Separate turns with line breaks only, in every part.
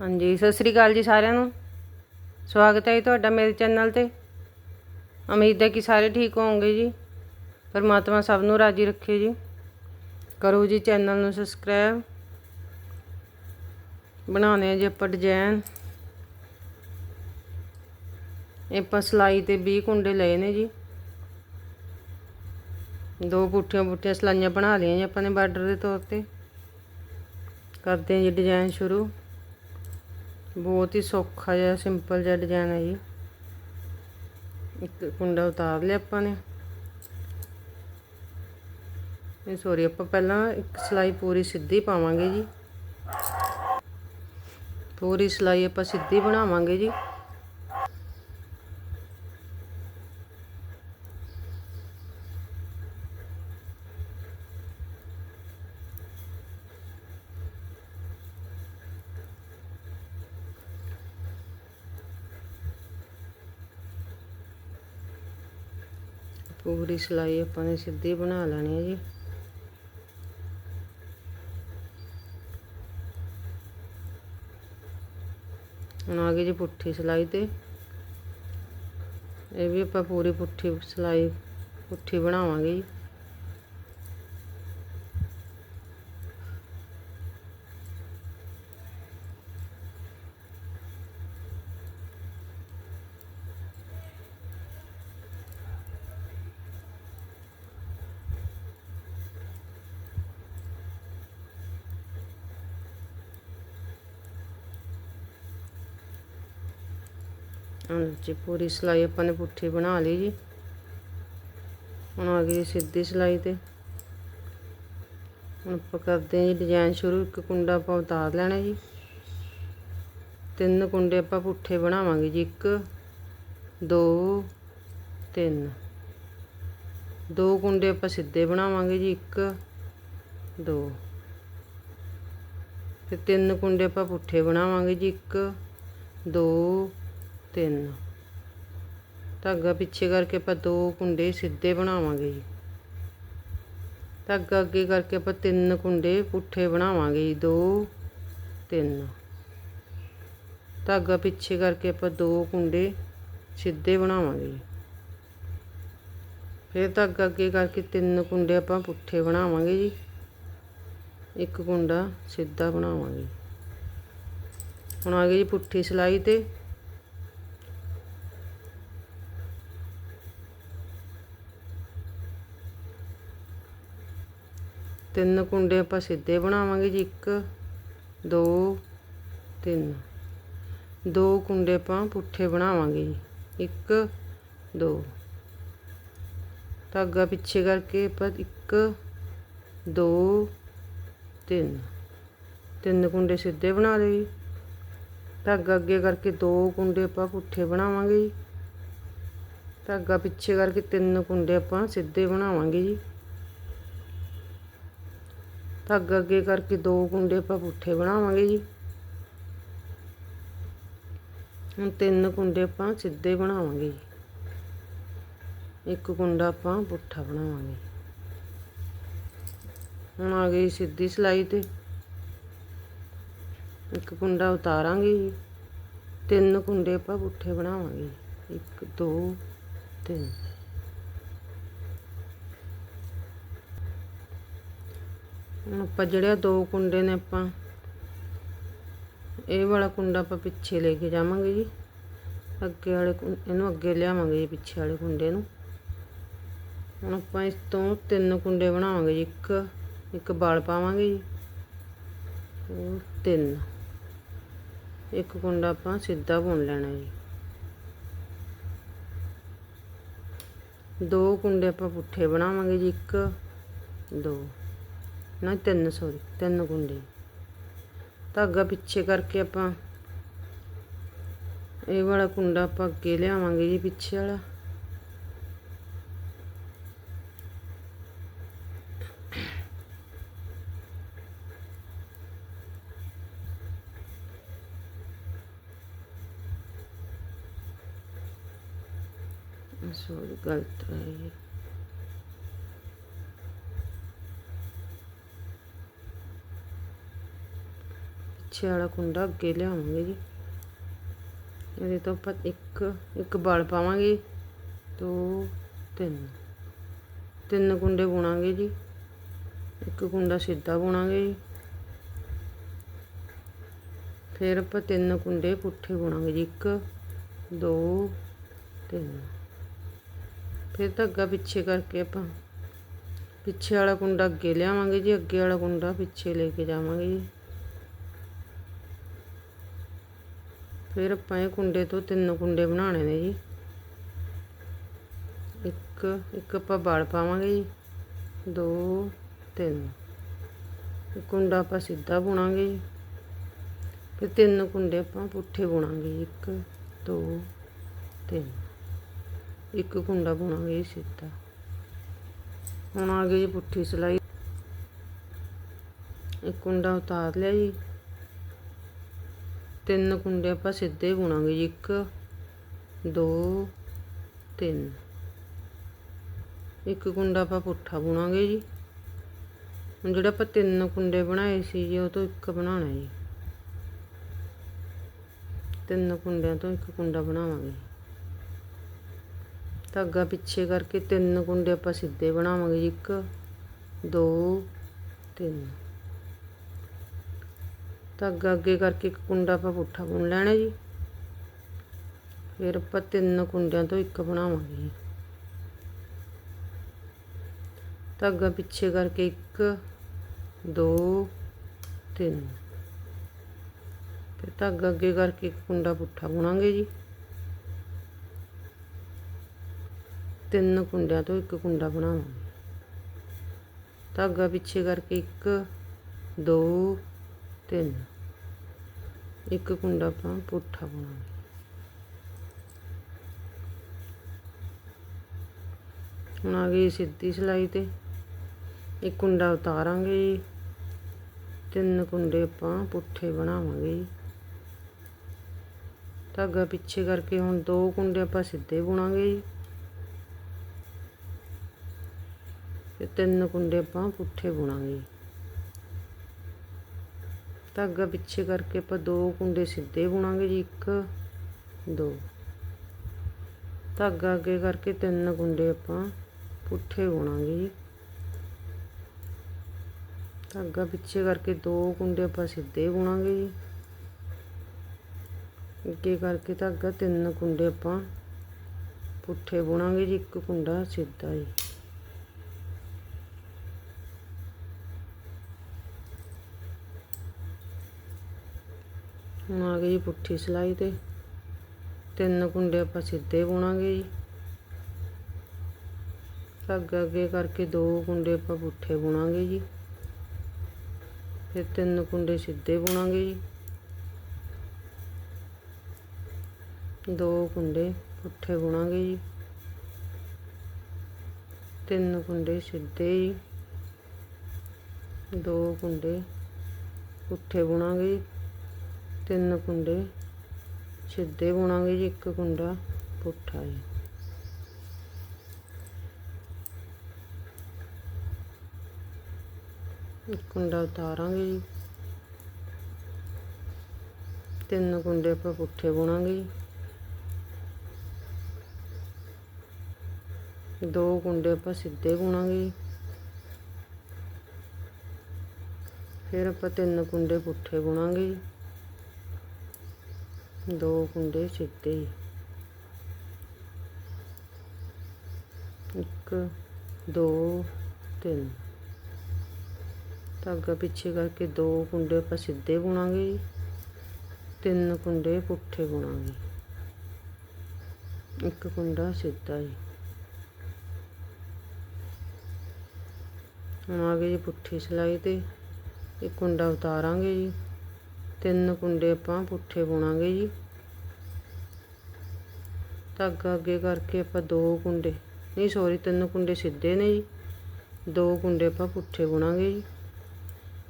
ਹਾਂਜੀ, ਸਤਿ ਸ੍ਰੀ ਅਕਾਲ ਜੀ ਸਾਰਿਆਂ ਨੂੰ। ਸਵਾਗਤ ਹੈ ਜੀ ਤੁਹਾਡਾ ਮੇਰੇ ਚੈਨਲ ਤੇ। ਉਮੀਦ ਹੈ ਕਿ ਸਾਰੇ ਠੀਕ ਹੋਵੋਗੇ ਜੀ। ਪਰਮਾਤਮਾ ਸਭ ਨੂੰ ਰਾਜੀ ਰੱਖੇ ਜੀ। ਕਰੋ ਜੀ ਚੈਨਲ ਨੂੰ ਸਬਸਕ੍ਰਾਈਬ। ਬਣਾਉਣੇ ਆ ਜੀ ਆਪਾਂ ਡਿਜ਼ਾਈਨ ਇਹ ਆਪਾਂ ਸਿਲਾਈ ਤੇ 20 ਕੁੰਡੇ ਲਏ ਨੇ ਜੀ। ਦੋ ਪੁੱਠੀਆਂ ਪੁੱਠੀਆਂ ਸਲਾਈਆਂ ਬਣਾ ਲਈਆਂ ਜੀ ਆਪਾਂ ਨੇ ਬਾਰਡਰ ਦੇ ਤੌਰ ਤੇ। ਕਰਦੇ ਹਾਂ ਜੀ ਡਿਜ਼ਾਈਨ ਸ਼ੁਰੂ। ਬਹੁਤ ਹੀ ਸੌਖਾ ਜਿਹਾ ਸਿੰਪਲ ਜਿਹਾ ਡਿਜ਼ਾਈਨ ਹੈ ਜੀ। ਇੱਕ ਕੁੰਡਾ ਉਤਾਰ ਲਿਆ ਆਪਾਂ ਨੇ। ਇਹ ਸੋਰੀ ਆਪਾਂ ਪਹਿਲਾਂ ਇੱਕ ਸਲਾਈ ਪੂਰੀ ਸਿੱਧੀ ਪਾਵਾਂਗੇ ਜੀ। ਪੂਰੀ ਸਲਾਈ ਆਪਾਂ ਸਿੱਧੀ ਬਣਾਵਾਂਗੇ ਜੀ। ਪੂਰੀ ਸਲਾਈ ਆਪਾਂ ਨੇ ਸਿੱਧੀ ਬਣਾ ਲੈਣੀ ਹੈ ਜੀ। ਹੁਣ ਆ ਗਈ ਜੀ ਪੁੱਠੀ ਸਲਾਈ ਤੇ। ਇਹ ਵੀ ਆਪਾਂ ਪੂਰੀ ਪੁੱਠੀ ਸਲਾਈ, ਪੁੱਠੀ ਬਣਾਵਾਂਗੇ ਜੀ। ਹਾਂਜੀ, ਪੂਰੀ ਸਲਾਈ ਆਪਾਂ ਨੇ ਪੁੱਠੀ ਬਣਾ ਲਈ ਜੀ। ਹੁਣ ਆ ਗਈ ਸਿੱਧੀ ਸਲਾਈ ਤੇ। ਹੁਣ ਆਪਾਂ ਕਰਦੇ ਹਾਂ ਜੀ ਡਿਜ਼ਾਈਨ ਸ਼ੁਰੂ। ਇੱਕ ਕੁੰਡਾ ਆਪਾਂ ਉਤਾਰ ਲੈਣਾ ਜੀ। ਤਿੰਨ ਕੁੰਡੇ ਆਪਾਂ ਪੁੱਠੇ ਬਣਾਵਾਂਗੇ ਜੀ। ਇੱਕ, ਦੋ, ਤਿੰਨ। ਦੋ ਕੁੰਡੇ ਆਪਾਂ ਸਿੱਧੇ ਬਣਾਵਾਂਗੇ ਜੀ। ਇੱਕ, ਦੋ। ਤੇ ਤਿੰਨ ਕੁੰਡੇ ਆਪਾਂ ਪੁੱਠੇ ਬਣਾਵਾਂਗੇ ਜੀ। ਇੱਕ, ਦੋ ਤਿੰਨ। ਧਾਗਾ ਪਿੱਛੇ ਕਰਕੇ ਆਪਾਂ ਦੋ ਕੁੰਡੇ ਸਿੱਧੇ ਬਣਾਵਾਂਗੇ ਜੀ। ਧਾਗਾ ਅੱਗੇ ਕਰਕੇ ਆਪਾਂ ਤਿੰਨ ਕੁੰਡੇ ਪੁੱਠੇ ਬਣਾਵਾਂਗੇ ਜੀ, ਦੋ, ਤਿੰਨ। ਧਾਗਾ ਪਿੱਛੇ ਕਰਕੇ ਆਪਾਂ ਦੋ ਕੁੰਡੇ ਸਿੱਧੇ ਬਣਾਵਾਂਗੇ ਜੀ। ਫਿਰ ਧਾਗਾ ਅੱਗੇ ਕਰਕੇ ਤਿੰਨ ਕੁੰਡੇ ਆਪਾਂ ਪੁੱਠੇ ਬਣਾਵਾਂਗੇ ਜੀ। ਇੱਕ ਕੁੰਡਾ ਸਿੱਧਾ ਬਣਾਵਾਂਗੇ। ਹੁਣ ਆ ਗਈ ਜੀ ਪੁੱਠੀ ਸਿਲਾਈ ਤੇ। ਤਿੰਨ ਕੁੰਡੇ ਆਪਾਂ ਸਿੱਧੇ ਬਣਾਵਾਂਗੇ ਜੀ, ਇੱਕ, ਦੋ, ਤਿੰਨ। ਦੋ ਕੁੰਡੇ ਆਪਾਂ ਪੁੱਠੇ ਬਣਾਵਾਂਗੇ ਜੀ, ਇੱਕ, ਦੋ। ਧਾਗਾ ਪਿੱਛੇ ਕਰਕੇ ਆਪਾਂ ਇੱਕ, ਦੋ, ਤਿੰਨ। ਤਿੰਨ ਕੁੰਡੇ ਸਿੱਧੇ ਬਣਾ ਲਏ ਜੀ। ਧਾਗਾ ਅੱਗੇ ਕਰਕੇ ਦੋ ਕੁੰਡੇ ਆਪਾਂ ਪੁੱਠੇ ਬਣਾਵਾਂਗੇ ਜੀ। ਧਾਗਾ ਪਿੱਛੇ ਕਰਕੇ ਤਿੰਨ ਕੁੰਡੇ ਆਪਾਂ ਸਿੱਧੇ ਬਣਾਵਾਂਗੇ ਜੀ। ਧਾਗਾ ਅੱਗੇ ਕਰਕੇ ਦੋ ਕੁੰਡੇ ਆਪਾਂ ਪੁੱਠੇ ਬਣਾਵਾਂਗੇ ਜੀ। ਹੁਣ ਤਿੰਨ ਕੁੰਡੇ ਆਪਾਂ ਸਿੱਧੇ ਬਣਾਵਾਂਗੇ ਜੀ। ਇੱਕ ਕੁੰਡਾ ਆਪਾਂ ਪੁੱਠਾ ਬਣਾਵਾਂਗੇ। ਹੁਣ ਆ ਗਈ ਸਿੱਧੀ ਸਲਾਈ ਤੇ। ਇੱਕ ਕੁੰਡਾ ਉਤਾਰਾਂਗੇ ਜੀ। ਤਿੰਨ ਕੁੰਡੇ ਆਪਾਂ ਪੁੱਠੇ ਬਣਾਵਾਂਗੇ ਇੱਕ, ਦੋ, ਤਿੰਨ। ਹੁਣ ਆਪਾਂ ਜਿਹੜੇ ਦੋ ਕੁੰਡੇ ਨੇ ਆਪਾਂ, ਇਹ ਵਾਲਾ ਕੁੰਡਾ ਆਪਾਂ ਪਿੱਛੇ ਲੈ ਕੇ ਜਾਵਾਂਗੇ ਜੀ। ਅੱਗੇ ਵਾਲੇ ਇਹਨੂੰ ਅੱਗੇ ਲਿਆਵਾਂਗੇ ਜੀ, ਪਿੱਛੇ ਵਾਲੇ ਕੁੰਡੇ ਨੂੰ। ਹੁਣ ਆਪਾਂ ਇਸ ਤੋਂ ਤਿੰਨ ਕੁੰਡੇ ਬਣਾਵਾਂਗੇ ਜੀ, ਇੱਕ ਇੱਕ ਬਾਲ ਪਾਵਾਂਗੇ ਜੀ। ਉਹ ਤਿੰਨ। ਇੱਕ ਕੁੰਡਾ ਆਪਾਂ ਸਿੱਧਾ ਬੁਣ ਲੈਣਾ ਜੀ। ਦੋ ਕੁੰਡੇ ਆਪਾਂ ਪੁੱਠੇ ਬਣਾਵਾਂਗੇ ਜੀ, ਇੱਕ, ਦੋ। ਨਾ ਤਿੰਨ ਸੌਰੀ ਤਿੰਨ ਕੁੰਡੇ ਧਾਗਾ ਪਿੱਛੇ ਕਰਕੇ ਆਪਾਂ ਇਹ ਵਾਲਾ ਕੁੰਡਾ ਆਪਾਂ ਅੱਗੇ ਲਿਆਵਾਂਗੇ ਜੀ, ਪਿੱਛੇ ਵਾਲਾ। ਸੋਰੀ ਗਲਤ ਹੈ ਪਿੱਛੇ ਵਾਲਾ ਕੁੰਡਾ ਅੱਗੇ ਲਿਆਵਾਂਗੇ ਜੀ। ਇਹਦੇ ਤੋਂ ਆਪਾਂ ਇੱਕ ਇੱਕ ਬਲ ਪਾਵਾਂਗੇ, ਦੋ, ਤਿੰਨ। ਤਿੰਨ ਕੁੰਡੇ ਬੁਣਾਂਗੇ ਜੀ। ਇੱਕ ਕੁੰਡਾ ਸਿੱਧਾ ਬੁਣਾਂਗੇ ਜੀ। ਫਿਰ ਆਪਾਂ ਤਿੰਨ ਕੁੰਡੇ ਪੁੱਠੇ ਬੁਣਾਂਗੇ ਜੀ। ਇੱਕ, ਦੋ, ਤਿੰਨ। ਫਿਰ ਧਾਗਾ ਪਿੱਛੇ ਕਰਕੇ ਆਪਾਂ ਪਿੱਛੇ ਵਾਲਾ ਕੁੰਡਾ ਅੱਗੇ ਲਿਆਵਾਂਗੇ ਜੀ। ਅੱਗੇ ਵਾਲਾ ਕੁੰਡਾ ਪਿੱਛੇ ਲੈ ਕੇ ਜਾਵਾਂਗੇ ਜੀ। ਫਿਰ ਆਪਾਂ ਇਹ ਕੁੰਡੇ ਤੋਂ ਤਿੰਨ ਕੁੰਡੇ ਬਣਾਉਣੇ ਨੇ ਜੀ। ਇੱਕ ਇੱਕ ਆਪਾਂ ਬਲ ਪਾਵਾਂਗੇ ਜੀ। ਦੋ, ਤਿੰਨ। ਇੱਕ ਕੁੰਡਾ ਆਪਾਂ ਸਿੱਧਾ ਬੁਣਾਂਗੇ ਜੀ। ਫਿਰ ਤਿੰਨ ਕੁੰਡੇ ਆਪਾਂ ਪੁੱਠੇ ਬੁਣਾਂਗੇ ਜੀ। ਇੱਕ, ਦੋ, ਤਿੰਨ। ਇੱਕ ਕੁੰਡਾ ਬੁਣਾਂਗੇ ਜੀ ਸਿੱਧਾ। ਹੁਣ ਆ ਗਈ ਜੀ ਪੁੱਠੀ ਸਿਲਾਈ। ਇੱਕ ਕੁੰਡਾ ਉਤਾਰ ਲਿਆ ਜੀ। ਤਿੰਨ ਕੁੰਡੇ ਆਪਾਂ ਸਿੱਧੇ ਬੁਣਾਂਗੇ ਜੀ। ਇੱਕ, ਦੋ, ਤਿੰਨ। ਇੱਕ ਕੁੰਡਾ ਆਪਾਂ ਪੁੱਠਾ ਬੁਣਾਂਗੇ ਜੀ। ਹੁਣ ਜਿਹੜਾ ਆਪਾਂ ਤਿੰਨ ਕੁੰਡੇ ਬਣਾਏ ਸੀ ਜੀ, ਉਹ ਤੋਂ ਇੱਕ ਬਣਾਉਣਾ ਜੀ। ਤਿੰਨ ਕੁੰਡਿਆਂ ਤੋਂ ਇੱਕ ਕੁੰਡਾ ਬਣਾਵਾਂਗੇ। ਧਾਗਾ ਪਿੱਛੇ ਕਰਕੇ ਤਿੰਨ ਕੁੰਡੇ ਆਪਾਂ ਸਿੱਧੇ ਬਣਾਵਾਂਗੇ ਜੀ। ਇੱਕ, ਦੋ, ਤਿੰਨ। ਧਾਗਾ ਅੱਗੇ ਕਰਕੇ ਇੱਕ ਕੁੰਡਾ ਆਪਾਂ ਪੁੱਠਾ ਬੁਣ ਲੈਣਾ ਜੀ। ਫਿਰ ਆਪਾਂ ਤਿੰਨ ਕੁੰਡਿਆਂ ਤੋਂ ਇੱਕ ਬਣਾਵਾਂਗੇ ਜੀ। ਧਾਗਾ ਪਿੱਛੇ ਕਰਕੇ ਇੱਕ, ਦੋ, ਤਿੰਨ। ਫਿਰ ਧਾਗਾ ਅੱਗੇ ਕਰਕੇ ਇੱਕ ਕੁੰਡਾ ਪੁੱਠਾ ਬੁਣਾਂਗੇ ਜੀ। ਤਿੰਨ ਕੁੰਡਿਆਂ ਤੋਂ ਇੱਕ ਕੁੰਡਾ ਬਣਾਵਾਂਗੇ। ਧਾਗਾ ਪਿੱਛੇ ਕਰਕੇ ਇੱਕ, ਦੋ ਤਿੰਨ। ਇੱਕ ਕੁੰਡਾ ਆਪਾਂ ਪੁੱਠਾ ਬੁਣਾਂਗੇ ਹੁਣ ਆ ਗਈ ਸਿੱਧੀ ਸਿਲਾਈ ਤੇ। ਇੱਕ ਕੁੰਡਾ ਉਤਾਰਾਂਗੇ ਜੀ। ਤਿੰਨ ਕੁੰਡੇ ਆਪਾਂ ਪੁੱਠੇ ਬਣਾਵਾਂਗੇ ਜੀ। ਧਾਗਾ ਪਿੱਛੇ ਕਰਕੇ ਹੁਣ ਦੋ ਕੁੰਡੇ ਆਪਾਂ ਸਿੱਧੇ ਬੁਣਾਂਗੇ ਜੀ। ਤੇ ਤਿੰਨ ਕੁੰਡੇ ਆਪਾਂ ਪੁੱਠੇ ਬੁਣਾਂਗੇ ਧਾਗਾ ਪਿੱਛੇ ਕਰਕੇ ਆਪਾਂ ਦੋ ਕੁੰਡੇ ਸਿੱਧੇ ਬੁਣਾਂਗੇ ਜੀ, ਇੱਕ, ਦੋ। ਧਾਗਾ ਅੱਗੇ ਕਰਕੇ ਤਿੰਨ ਕੁੰਡੇ ਆਪਾਂ ਪੁੱਠੇ ਬੁਣਾਂਗੇ ਜੀ। ਧਾਗਾ ਪਿੱਛੇ ਕਰਕੇ ਦੋ ਕੁੰਡੇ ਆਪਾਂ ਸਿੱਧੇ ਬੁਣਾਂਗੇ ਜੀ। ਅੱਗੇ ਕਰਕੇ ਧਾਗਾ ਤਿੰਨ ਕੁੰਡੇ ਆਪਾਂ ਪੁੱਠੇ ਬੁਣਾਂਗੇ ਜੀ, ਇੱਕ ਕੁੰਡਾ ਸਿੱਧਾ ਜੀ। ਆ ਗਈ ਜੀ ਪੁੱਠੀ ਸਿਲਾਈ ਤੇ। ਤਿੰਨ ਕੁੰਡੇ ਆਪਾਂ ਸਿੱਧੇ ਬੁਣਾਂਗੇ ਜੀ। ਧਾਗਾ ਅੱਗੇ ਕਰਕੇ ਦੋ ਕੁੰਡੇ ਆਪਾਂ ਪੁੱਠੇ ਬੁਣਾਂਗੇ ਜੀ। ਫਿਰ ਤਿੰਨ ਕੁੰਡੇ ਸਿੱਧੇ ਬੁਣਾਂਗੇ ਜੀ। ਦੋ ਕੁੰਡੇ ਪੁੱਠੇ ਬੁਣਾਂਗੇ ਜੀ। ਤਿੰਨ ਕੁੰਡੇ ਸਿੱਧੇ ਜੀ। ਦੋ ਕੁੰਡੇ ਪੁੱਠੇ ਬੁਣਾਂਗੇ ਜੀ। ਤਿੰਨ ਕੁੰਡੇ ਸਿੱਧੇ ਬੁਣਾਂਗੇ ਜੀ, ਇੱਕ ਕੁੰਡਾ ਪੁੱਠਾ ਜੀ। ਇੱਕ ਕੁੰਡਾ ਉਤਾਰਾਂਗੇ ਜੀ। ਤਿੰਨ ਕੁੰਡੇ ਆਪਾਂ ਪੁੱਠੇ ਬੁਣਾਂਗੇ ਜੀ। ਦੋ ਕੁੰਡੇ ਆਪਾਂ ਸਿੱਧੇ ਬੁਣਾਂਗੇ ਜੀ। ਫਿਰ ਆਪਾਂ ਤਿੰਨ ਕੁੰਡੇ ਪੁੱਠੇ ਬੁਣਾਂਗੇ ਜੀ। ਦੋ ਕੁੰਡੇ ਸਿੱਧੇ ਇੱਕ, ਦੋ, ਤਿੰਨ। ਧਾਗਾ ਪਿੱਛੇ ਕਰਕੇ ਦੋ ਕੁੰਡੇ ਆਪਾਂ ਸਿੱਧੇ ਬੁਣਾਂਗੇ ਜੀ, ਤਿੰਨ ਕੁੰਡੇ ਪੁੱਠੇ ਬੁਣਾਂਗੇ। ਇੱਕ ਕੁੰਡਾ ਸਿੱਧਾ ਜੀ ਹੁਣ ਆ ਗਈ ਜੀ ਪੁੱਠੀ ਸਿਲਾਈ ਤੇ, ਇੱਕ ਕੁੰਡਾ ਉਤਾਰਾਂਗੇ ਜੀ। ਤਿੰਨ ਕੁੰਡੇ ਆਪਾਂ ਪੁੱਠੇ ਬੁਣਾਂਗੇ ਜੀ। ਧਾਗਾ ਅੱਗੇ ਕਰਕੇ ਆਪਾਂ ਦੋ ਕੁੰਡੇ, ਨਹੀਂ ਸੌਰੀ ਤਿੰਨ ਕੁੰਡੇ ਸਿੱਧੇ ਨੇ ਜੀ। ਦੋ ਕੁੰਡੇ ਆਪਾਂ ਪੁੱਠੇ ਬੁਣਾਂਗੇ ਜੀ।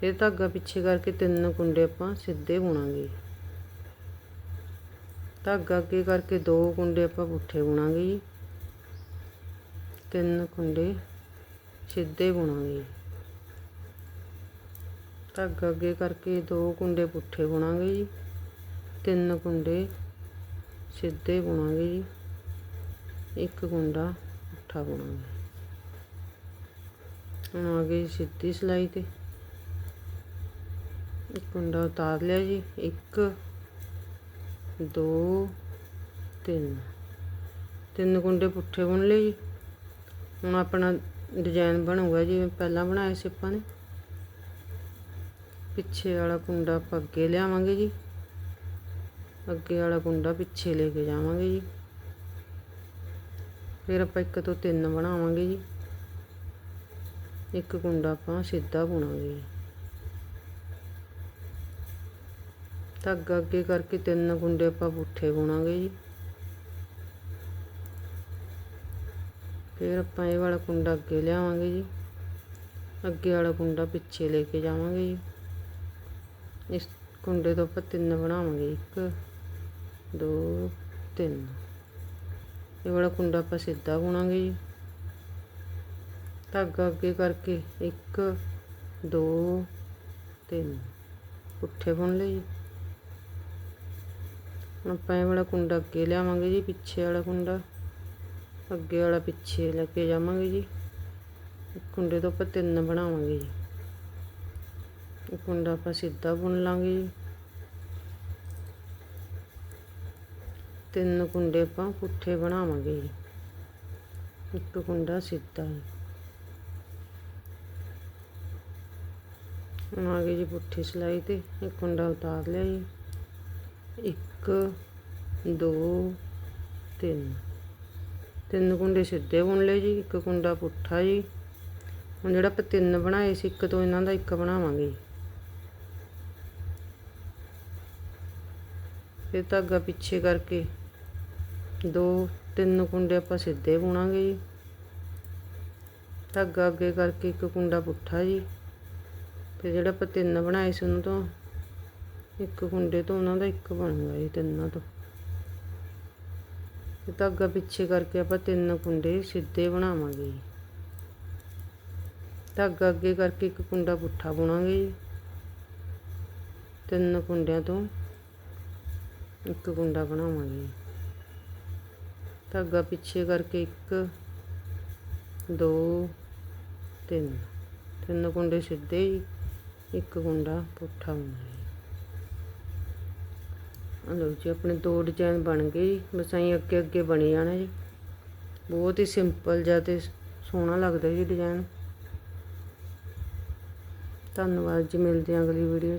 ਫਿਰ ਧਾਗਾ ਪਿੱਛੇ ਕਰਕੇ ਤਿੰਨ ਕੁੰਡੇ ਆਪਾਂ ਸਿੱਧੇ ਬੁਣਾਂਗੇ ਧਾਗਾ ਅੱਗੇ ਕਰਕੇ ਦੋ ਕੁੰਡੇ ਆਪਾਂ ਪੁੱਠੇ ਬੁਣਾਂਗੇ ਜੀ। ਤਿੰਨ ਕੁੰਡੇ ਸਿੱਧੇ ਬੁਣਾਂਗੇ ਧਾਗਾ ਅੱਗੇ ਕਰਕੇ ਦੋ ਕੁੰਡੇ ਪੁੱਠੇ ਬੁਣਾਂਗੇ ਜੀ, ਤਿੰਨ ਕੁੰਡੇ ਸਿੱਧੇ ਬੁਣਾਂਗੇ ਜੀ, ਇੱਕ ਕੁੰਡਾ ਪੁੱਠਾ ਬੁਣਾਂਗੇ। ਹੁਣ ਆ ਗਈ ਸਿੱਧੀ ਸਿਲਾਈ ਤੇ। ਇੱਕ ਕੁੰਡਾ ਉਤਾਰ ਲਿਆ ਜੀ, ਇੱਕ, ਦੋ, ਤਿੰਨ। ਤਿੰਨ ਕੁੰਡੇ ਪੁੱਠੇ ਬੁਣ ਲਏ ਜੀ। ਹੁਣ ਆਪਣਾ ਡਿਜ਼ਾਈਨ ਬਣੂਗਾ ਜਿਵੇਂ ਪਹਿਲਾਂ ਬਣਾਇਆ ਸੀ ਆਪਾਂ ਨੇ। ਪਿੱਛੇ ਵਾਲਾ ਕੁੰਡਾ ਆਪਾਂ ਅੱਗੇ ਲਿਆਵਾਂਗੇ ਜੀ। ਅੱਗੇ ਵਾਲਾ ਕੁੰਡਾ ਪਿੱਛੇ ਲੈ ਕੇ ਜਾਵਾਂਗੇ ਜੀ। ਫਿਰ ਆਪਾਂ ਇੱਕ ਤੋਂ ਤਿੰਨ ਬਣਾਵਾਂਗੇ ਜੀ। ਇੱਕ ਕੁੰਡਾ ਆਪਾਂ ਸਿੱਧਾ ਬੁਣਾਂਗੇ ਜੀ। ਧਾਗਾ ਅੱਗੇ ਕਰਕੇ ਤਿੰਨ ਕੁੰਡੇ ਆਪਾਂ ਪੁੱਠੇ ਬੁਣਾਂਗੇ ਜੀ। ਫਿਰ ਆਪਾਂ ਇਹ ਵਾਲਾ ਕੁੰਡਾ ਅੱਗੇ ਲਿਆਵਾਂਗੇ ਜੀ। ਅੱਗੇ ਵਾਲਾ ਕੁੰਡਾ ਪਿੱਛੇ ਲੈ ਕੇ ਜਾਵਾਂਗੇ ਜੀ। ਇਸ ਕੁੰਡੇ ਤੋਂ ਆਪਾਂ ਤਿੰਨ ਬਣਾਵਾਂਗੇ, ਇੱਕ, ਦੋ, ਤਿੰਨ। ਇਹ ਵਾਲਾ ਕੁੰਡਾ ਆਪਾਂ ਸਿੱਧਾ ਬੁਣਾਂਗੇ ਜੀ। ਧਾਗਾ ਅੱਗੇ ਕਰਕੇ ਇੱਕ, ਦੋ, ਤਿੰਨ। ਪੁੱਠੇ ਬੁਣ ਲਏ ਜੀ। ਹੁਣ ਆਪਾਂ ਇਹ ਵਾਲਾ ਕੁੰਡਾ ਅੱਗੇ ਲਿਆਵਾਂਗੇ ਜੀ, ਪਿੱਛੇ ਵਾਲਾ ਕੁੰਡਾ। ਅੱਗੇ ਵਾਲਾ ਪਿੱਛੇ ਲੈ ਕੇ ਜਾਵਾਂਗੇ ਜੀ। ਕੁੰਡੇ ਤੋਂ ਆਪਾਂ ਤਿੰਨ ਬਣਾਵਾਂਗੇ ਜੀ। ਇਹ ਕੁੰਡਾ ਆਪਾਂ ਸਿੱਧਾ ਬੁਣ ਲਾਂਗੇ। ਜੀ ਤਿੰਨ ਕੁੰਡੇ ਆਪਾਂ ਪੁੱਠੇ ਬਣਾਵਾਂਗੇ। ਜੀ ਇੱਕ ਕੁੰਡਾ ਸਿੱਧਾ। ਹੁਣ ਆ ਗਈ ਜੀ ਪੁੱਠੀ ਸਿਲਾਈ ਤੇ ਇੱਕ ਕੁੰਡਾ ਉਤਾਰ ਲਿਆ ਜੀ। ਇੱਕ, ਦੋ, ਤਿੰਨ। ਤਿੰਨ ਕੁੰਡੇ ਸਿੱਧੇ ਬੁਣ ਲਏ ਜੀ, ਇੱਕ ਕੁੰਡਾ ਪੁੱਠਾ ਜੀ। ਹੁਣ ਜਿਹੜਾ ਆਪਾਂ ਤਿੰਨ ਬਣਾਏ ਸੀ, ਇੱਕ ਤੋਂ ਇਹਨਾਂ ਦਾ ਇੱਕ ਬਣਾਵਾਂਗੇ। ਫਿਰ ਧਾਗਾ ਪਿੱਛੇ ਕਰਕੇ ਦੋ ਤਿੰਨ ਕੁੰਡੇ ਆਪਾਂ ਸਿੱਧੇ ਬੁਣਾਂਗੇ ਜੀ। ਧਾਗਾ ਅੱਗੇ ਕਰਕੇ ਇੱਕ ਕੁੰਡਾ ਪੁੱਠਾ ਜੀ। ਫਿਰ ਜਿਹੜਾ ਆਪਾਂ ਤਿੰਨ ਬਣਾਏ ਸੀ ਉਹਨਾਂ ਤੋਂ, ਇੱਕ ਕੁੰਡੇ ਤੋਂ ਉਹਨਾਂ ਦਾ ਇੱਕ ਬਣੂਗਾ ਜੀ ਤਿੰਨਾਂ ਤੋਂ। ਤੇ ਧਾਗਾ ਪਿੱਛੇ ਕਰਕੇ ਆਪਾਂ ਤਿੰਨ ਕੁੰਡੇ ਸਿੱਧੇ ਬਣਾਵਾਂਗੇ ਜੀ। ਧਾਗਾ ਅੱਗੇ ਕਰਕੇ ਇੱਕ ਕੁੰਡਾ ਪੁੱਠਾ ਬੁਣਾਂਗੇ ਜੀ। ਤਿੰਨ ਕੁੰਡਿਆਂ ਤੋਂ ਇੱਕ ਕੁੰਡਾ ਬਣਾਵਾਂਗੇ। ਧਾਗਾ ਪਿੱਛੇ ਕਰਕੇ ਇੱਕ, ਦੋ, ਤਿੰਨ। ਤਿੰਨ ਕੁੰਡੇ ਸਿੱਧੇ ਜੀ ਇੱਕ ਕੁੰਡਾ ਪੁੱਠਾ ਬੁਣਾਂਗੇ ਆ ਲਓ ਜੀ, ਆਪਣੇ ਦੋ ਡਿਜ਼ਾਈਨ ਬਣ ਗਏ ਜੀ। ਬਸ ਐਂ ਅੱਗੇ ਅੱਗੇ ਬਣੀ ਜਾਣਾ ਜੀ। ਬਹੁਤ ਹੀ ਸਿੰਪਲ ਜਿਹਾ ਤੇ ਸੋਹਣਾ ਲੱਗਦਾ ਜੀ ਡਿਜ਼ਾਈਨ। ਧੰਨਵਾਦ ਜੀ, ਮਿਲਦੇ ਹਾਂ ਅਗਲੀ ਵੀਡੀਓ